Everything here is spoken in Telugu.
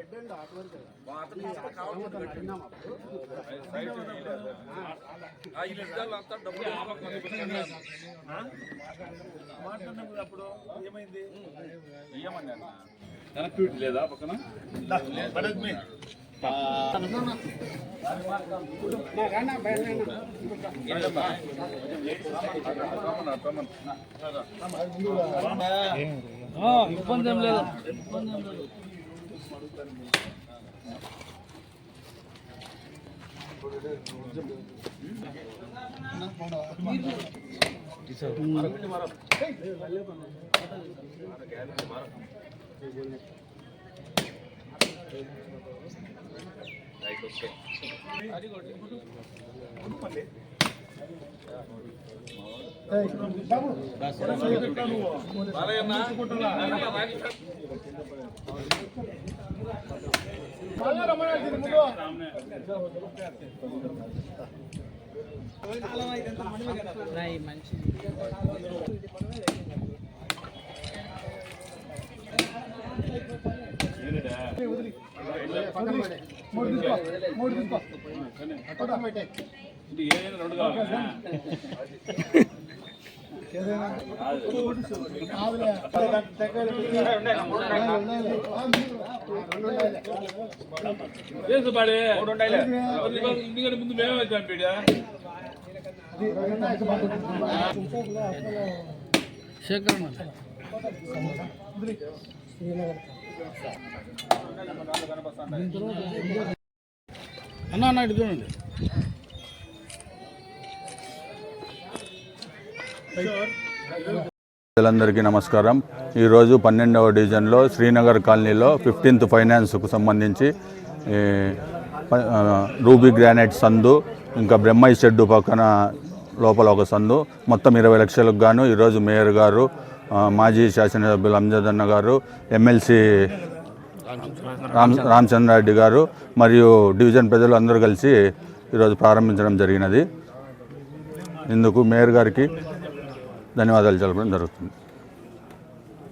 షెడ్ అండ్ వర్క్ అడిగినాం అప్పుడు. మాట్లాడినప్పుడు ఏమైంది? కనెక్టివిటీ లేదా పక్కన. ఇబ్బంది ఏం లేదు. ఇబ్బంది ఏం లేదు. పక్కన పెట్టే. మూడు తీసుకో. మూడు తీసుకో. రెండు కావాలా ఆవులే. దగ్గర పెట్టి. రెండు ఉండాలి. తెలుసు బాడే ఎందుకంటే ముందు మేమే వచ్చాం పీడ అది రెండు ఉండాలి. శేఖర్ అన్న అన్న ఇటు చూడండి ప్రజలందరికీ నమస్కారం. ఈరోజు పన్నెండవ డివిజన్లో శ్రీనగర్ కాలనీలో ఫిఫ్టీన్త్ ఫైనాన్స్కు సంబంధించి రూబీ గ్రానైట్ సందు ఇంకా బ్రహ్మయ్య షెడ్డు పక్కన లోపల ఒక సందు. మొత్తం ఇరవై లక్షలకు గాను ఈరోజు మేయర్ గారు మాజీ శాసనసభ్యులు అంజదన్న గారు ఎమ్మెల్సీ రామ్ రామచంద్రారెడ్డి గారు మరియు డివిజన్ ప్రజలు అందరూ కలిసి ఈరోజు ప్రారంభించడం జరిగినది. ఇందుకు మేయర్ గారికి ధన్యవాదాలు తెలపడం జరుగుతుంది.